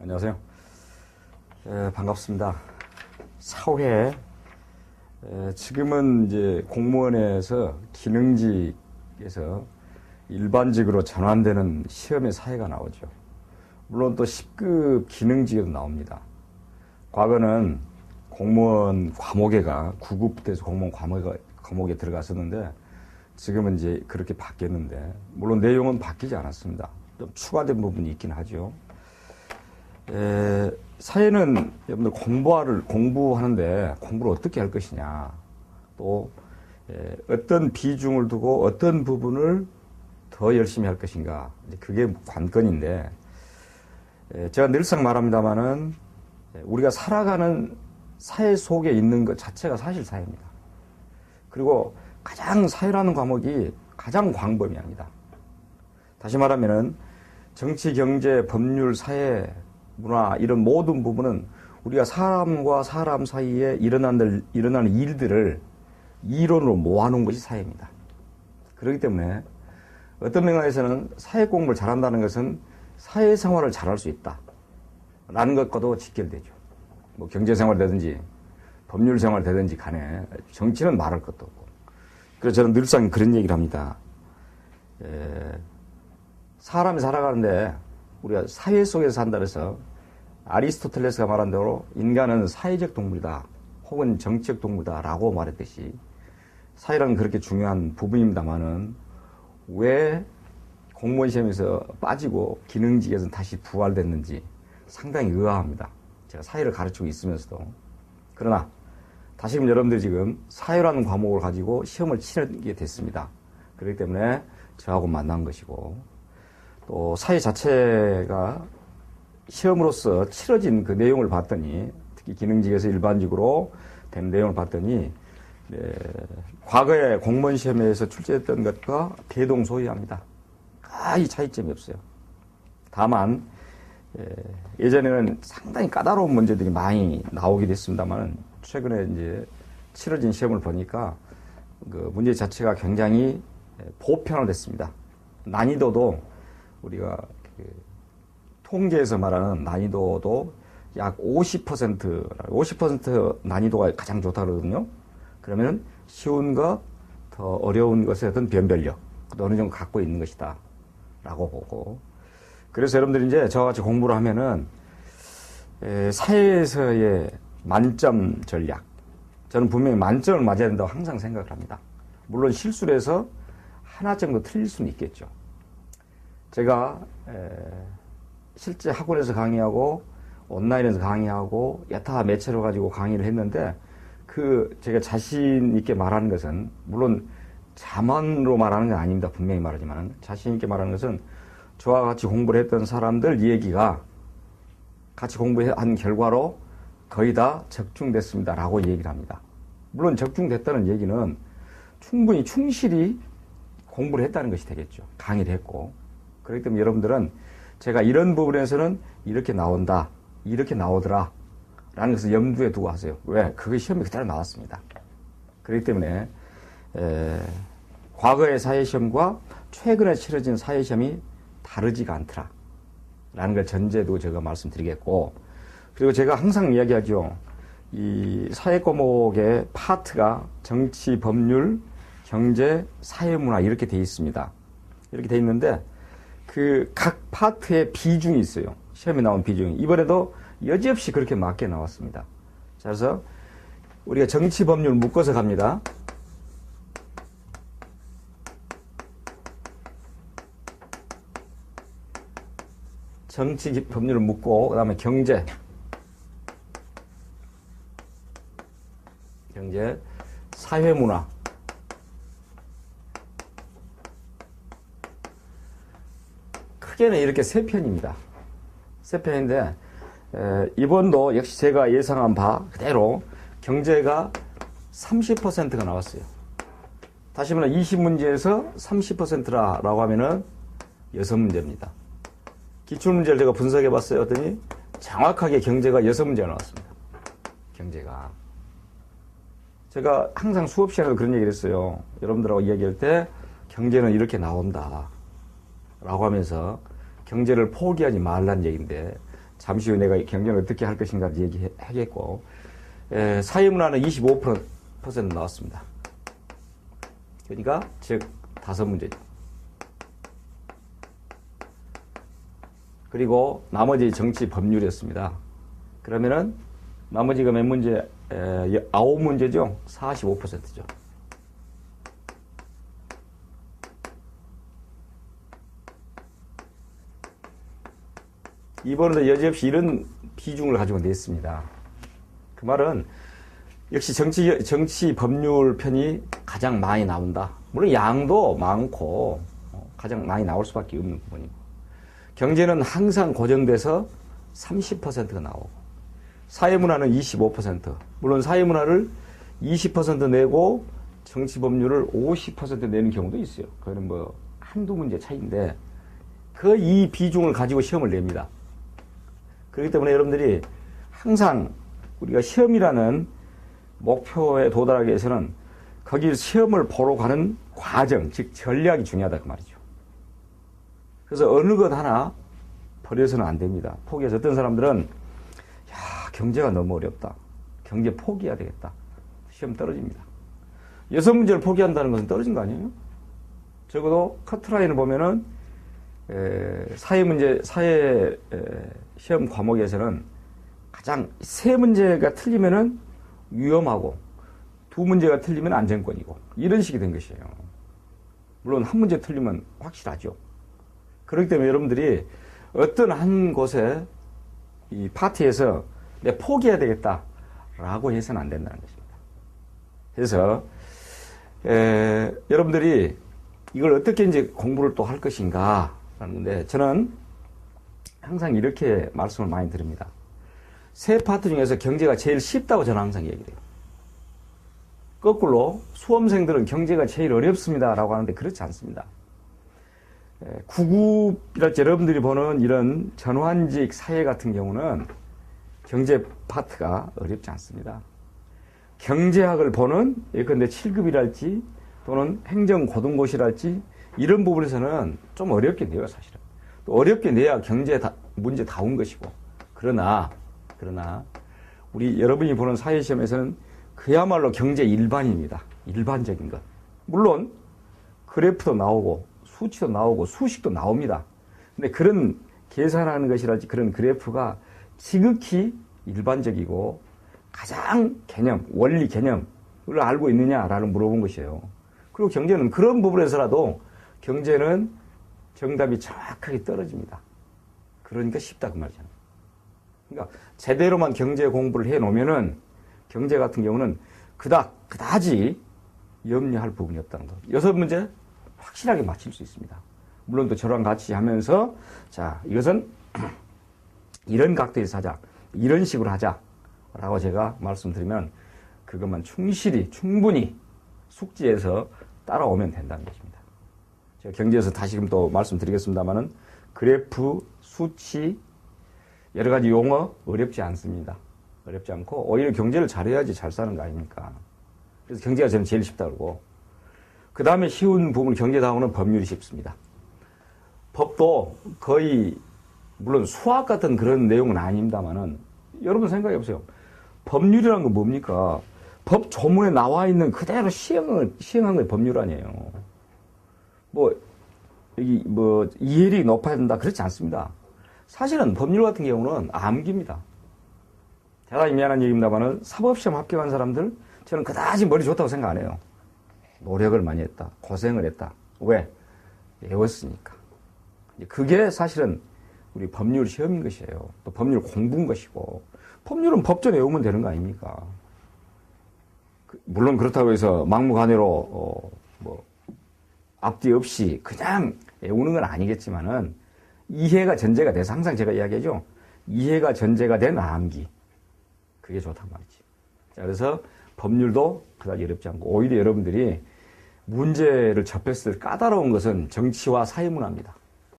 안녕하세요. 에, 반갑습니다. 사회 에, 지금은 이제 공무원에서 기능직에서 일반직으로 전환되는 시험의 사회가 나오죠. 물론 또 10급 기능직에도 나옵니다. 과거는 공무원 과목에가 9급부터해서 공무원 과목에, 과목에 들어갔었는데 지금은 이제 그렇게 바뀌었는데 물론 내용은 바뀌지 않았습니다. 좀 추가된 부분이 있긴 하죠. 에, 사회는 여러분들 공부를 공부하는데 공부를 어떻게 할 것이냐 또 에, 어떤 비중을 두고 어떤 부분을 더 열심히 할 것인가 그게 관건인데 에, 제가 늘상 말합니다마는 우리가 살아가는 사회 속에 있는 것 자체가 사실 사회입니다. 그리고 가장 사회라는 과목이 가장 광범위합니다. 다시 말하면은 정치, 경제, 법률, 사회, 문화 이런 모든 부분은 우리가 사람과 사람 사이에 일어나는, 일어나는 일들을 이론으로 모아놓은 것이 사회입니다. 그렇기 때문에 어떤 맥락에서는 사회 공부를 잘한다는 것은 사회생활을 잘할 수 있다. 라는 것과도 직결되죠. 뭐 경제생활되든지 법률생활되든지 간에 정치는 말할 것도 없고. 그래서 저는 늘상 그런 얘기를 합니다. 에, 사람이 살아가는데 우리가 사회 속에서 산다 그래서 아리스토텔레스가 말한 대로 인간은 사회적 동물이다. 혹은 정치적 동물이다라고 말했듯이 사회라는 그렇게 중요한 부분입니다만은 왜 공무원 시험에서 빠지고 기능직에서 다시 부활됐는지 상당히 의아합니다. 제가 사회를 가르치고 있으면서도. 그러나 다시금 여러분들이 지금 사회라는 과목을 가지고 시험을 치르게 됐습니다. 그렇기 때문에 저하고 만난 것이고 또 사회 자체가 시험으로서 치러진 그 내용을 봤더니 특히 기능직에서 일반직으로 된 내용을 봤더니 네, 과거에 공무원 시험에서 출제했던 것과 대동소이합니다. 아이 차이점이 없어요. 다만 예, 예전에는 상당히 까다로운 문제들이 많이 나오기도 했습니다만 최근에 이제 치러진 시험을 보니까 그 문제 자체가 굉장히 보편화됐습니다. 난이도도 우리가 그 통계에서 말하는 난이도도 약 50% 50% 난이도가 가장 좋다 그러거든요. 그러면 쉬운 것, 더 어려운 것에 어떤 변별력, 어느 정도 갖고 있는 것이다. 라고 보고. 그래서 여러분들이 이제 저와 같이 공부를 하면은, 에, 사회에서의 만점 전략. 저는 분명히 만점을 맞아야 된다고 항상 생각을 합니다. 물론 실수를 해서 하나 정도 틀릴 수는 있겠죠. 제가, 에, 실제 학원에서 강의하고, 온라인에서 강의하고, 여타 매체로 가지고 강의를 했는데, 그 제가 자신 있게 말하는 것은 물론 자만으로 말하는 건 아닙니다. 분명히 말하지만 자신 있게 말하는 것은 저와 같이 공부를 했던 사람들 얘기가 같이 공부한 결과로 거의 다 적중됐습니다 라고 얘기를 합니다. 물론 적중됐다는 얘기는 충분히 충실히 공부를 했다는 것이 되겠죠. 강의를 했고. 그렇기 때문에 여러분들은 제가 이런 부분에서는 이렇게 나온다, 이렇게 나오더라, 라는 것을 염두에 두고 하세요. 왜? 그게 시험이 그대로 나왔습니다. 그렇기 때문에 에, 과거의 사회시험과 최근에 치러진 사회시험이 다르지가 않더라. 라는 걸 두고 제가 말씀드리겠고 그리고 제가 항상 이야기하죠. 이 사회 과목의 파트가 정치, 법률, 경제, 사회문화 이렇게 돼 있습니다. 이렇게 돼 있는데 그 각 파트의 비중이 있어요. 시험에 나온 비중이. 이번에도 여지없이 그렇게 맞게 나왔습니다. 자, 그래서 우리가 정치 법률 묶어서 갑니다. 정치 법률을 묶고 그다음에 경제 경제 사회 문화 크게는 이렇게 세 편입니다. 세 편인데 에, 이번도 역시 제가 예상한 바 그대로 경제가 30%가 나왔어요. 다시 말해 20문제에서 30%라고 하면은 6문제입니다. 기출문제를 제가 분석해 봤어요. 했더니 정확하게 경제가 6문제가 나왔습니다. 경제가. 제가 항상 수업 시간에 그런 얘기를 했어요. 여러분들하고 이야기할 때 경제는 이렇게 나온다. 라고 하면서 경제를 포기하지 말라는 얘기인데 잠시 후에 내가 경제를 어떻게 할 것인가 얘기하겠고, 에, 사회문화는 25% 나왔습니다. 그러니까, 즉, 다섯 문제죠. 그리고 나머지 정치 법률이었습니다. 그러면은, 나머지가 몇 문제, 에, 아홉 문제죠? 45%죠. 이번에도 여지없이 이런 비중을 가지고 냈습니다. 그 말은 역시 정치, 정치 법률 편이 가장 많이 나온다. 물론 양도 많고 어, 가장 많이 나올 수밖에 없는 부분이고. 경제는 항상 고정돼서 30%가 나오고. 사회문화는 25%. 물론 사회문화를 20% 내고 정치 법률을 50% 내는 경우도 있어요. 그거는 뭐 한두 문제 차이인데 그 이 비중을 가지고 시험을 냅니다. 그렇기 때문에 여러분들이 항상 우리가 시험이라는 목표에 도달하기 위해서는 거기 시험을 보러 가는 과정, 즉 전략이 중요하다 그 말이죠. 그래서 어느 것 하나 버려서는 안 됩니다. 포기해서 어떤 사람들은 야 경제가 너무 어렵다. 경제 포기해야 되겠다. 시험 떨어집니다. 여섯 문제를 포기한다는 것은 떨어진 거 아니에요? 적어도 커트라인을 보면은 에, 사회 문제, 사회 에, 시험 과목에서는 가장 세 문제가 틀리면은 위험하고 두 문제가 틀리면 안정권이고 이런 식이 된 것이에요. 물론 한 문제 틀리면 확실하죠. 그렇기 때문에 여러분들이 어떤 한 곳에 이 파티에서 내 포기해야 되겠다라고 해서는 안 된다는 것입니다. 그래서 에, 여러분들이 이걸 어떻게 이제 공부를 또 할 것인가 하는데 저는 항상 이렇게 말씀을 많이 드립니다. 세 파트 중에서 경제가 제일 쉽다고 저는 항상 얘기해요. 거꾸로 수험생들은 경제가 제일 어렵습니다 라고 하는데 그렇지 않습니다. 구급이랄지 여러분들이 보는 이런 전환직 사회 같은 경우는 경제 파트가 어렵지 않습니다. 경제학을 보는 예컨대 7급이랄지 또는 행정고등고시랄지 이런 부분에서는 좀 어렵게 내요, 사실은. 또 어렵게 내야 경제 다, 문제 다운 것이고. 그러나, 그러나, 우리 여러분이 보는 사회시험에서는 그야말로 경제 일반입니다. 일반적인 것. 물론, 그래프도 나오고, 수치도 나오고, 수식도 나옵니다. 근데 그런 계산하는 것이랄지 그런 그래프가 지극히 일반적이고, 가장 개념, 원리 개념을 알고 있느냐라는 물어본 것이에요. 그리고 경제는 그런 부분에서라도 경제는 정답이 정확하게 떨어집니다. 그러니까 쉽다 그 말이잖아요. 그러니까 제대로만 경제 공부를 해 놓으면은 경제 같은 경우는 그닥 그다지 염려할 부분이 없다는 거. 여섯 문제 확실하게 맞힐 수 있습니다. 물론 또 저랑 같이 하면서 자 이것은 이런 각도에서 하자, 이런 식으로 하자라고 제가 말씀드리면 그것만 충실히 충분히 숙지해서 따라오면 된다는 것입니다. 제가 경제에서 다시금 또 말씀드리겠습니다만은 그래프, 수치, 여러 가지 용어 어렵지 않습니다. 어렵지 않고 오히려 경제를 잘해야지 잘 사는 거 아닙니까? 그래서 경제가 저는 제일 쉽다 그러고 그 다음에 쉬운 부분 경제다우는 법률이 쉽습니다. 법도 거의 물론 수학 같은 그런 내용은 아닙니다만은 여러분 생각해 보세요. 법률이란 건 뭡니까? 법 조문에 나와 있는 그대로 시행을 시행한 게 법률 아니에요. 뭐 여기 뭐 이해력이 높아야 된다 그렇지 않습니다. 사실은 법률 같은 경우는 암기입니다. 대단히 미안한 얘기입니다만은 사법시험 합격한 사람들 저는 그다지 머리 좋다고 생각 안 해요. 노력을 많이 했다. 고생을 했다. 왜? 외웠으니까. 그게 사실은 우리 법률 시험인 것이에요. 또 법률 공부인 것이고 법률은 법전 외우면 되는 거 아닙니까? 그, 물론 그렇다고 해서 막무가내로 어, 뭐 앞뒤 없이 그냥 외우는 건 아니겠지만은 이해가 전제가 돼서 항상 제가 이야기하죠. 이해가 전제가 된 암기. 그게 좋단 말이지. 자, 그래서 법률도 그다지 어렵지 않고 오히려 여러분들이 문제를 접했을 때 까다로운 것은 정치와 사회문화입니다.